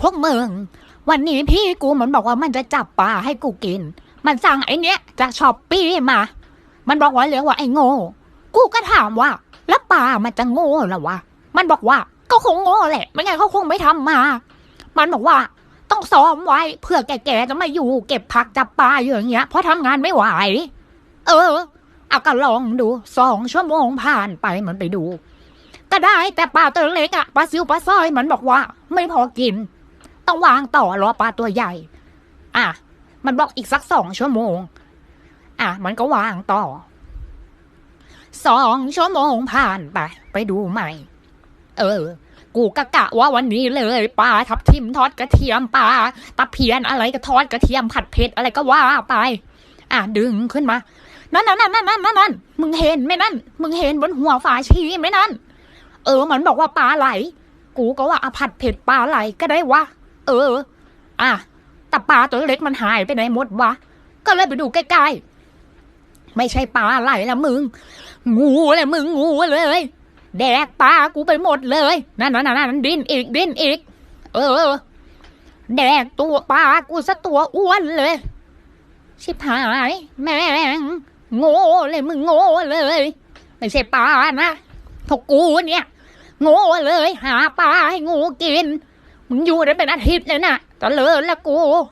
พวกมึง วันนี้พี่กูเหมันบอกว่ามันจะจับปลาให้กูกิน มันสั่งไอ้เนี้ยจากช้อปปี้มา มันบอกว่าเรียกว่าไอ้โง่ กูก็ถามว่า แล้วปลามันจะโง่หรอวะ มันบอกว่าก็คงโง่แหละ ไม่งั้นเขาคงไม่ทำมา มันบอกว่าต้องซ้อมไว้เพื่อแก่ๆจะมาอยู่ เก็บผักจับปลาอย่างเงี้ย เพราะทำงานไม่ไหว เออเอาก็ลองดูสองชั่วโมงผ่านไปมันไปดู ก็ได้แต่ปลาตัวเล็กอะปลาซิวปลาสร้อยมันบอกว่า ไม่พอกิน ต้องวางต่อรอปลาตัวใหญ่ อะ มันบอกอีกสักสองชั่วโมง อะ มันก็วางต่อ สองชั่วโมงผ่านไป ไปดูใหม่ เออ กูกะกะว่าวันนี้เลยปลาทับทิมทอดกระเทียมปลาตะเพียนอะไรก็ทอดกระเทียมผัดเผ็ดอะไรก็ว่าไป อะ ดึงขึ้นมา นั่นนั่นนั่นนั่นนั่นนั่นมึงเห็นไหมนั่น มึงเห็นบนหัวฝาชีไหมนั่น เออ มันบอกว่าปลาไหล กูก็ว่าอผัดเผ็ดปลาไหลก็ได้วะ ออ อะแต่ปลาตัวเล็กมันหายไปไหนหมดวะ ก็เลยไปดูใกล้ๆ ไม่ใช่ปลาไหลแล้วมึง งูเลยมึงงูเลย แดกปลากูไปหมดเลยนั่นนั่นนั่นนั่นดิ้นอีกดิ้นอีก เออ แดกตัวปลากูซะตัวอ้วนเลย ชิบหายแม่งโง่เลยมึงโง่เลย ไม่ใช่ปลานะพวกกูเนี่ยโง่เลย หาปลาให้งูกิน มึงอยู่ได้เป็นอาทิตย์เลยนะตะเลอแล้วกู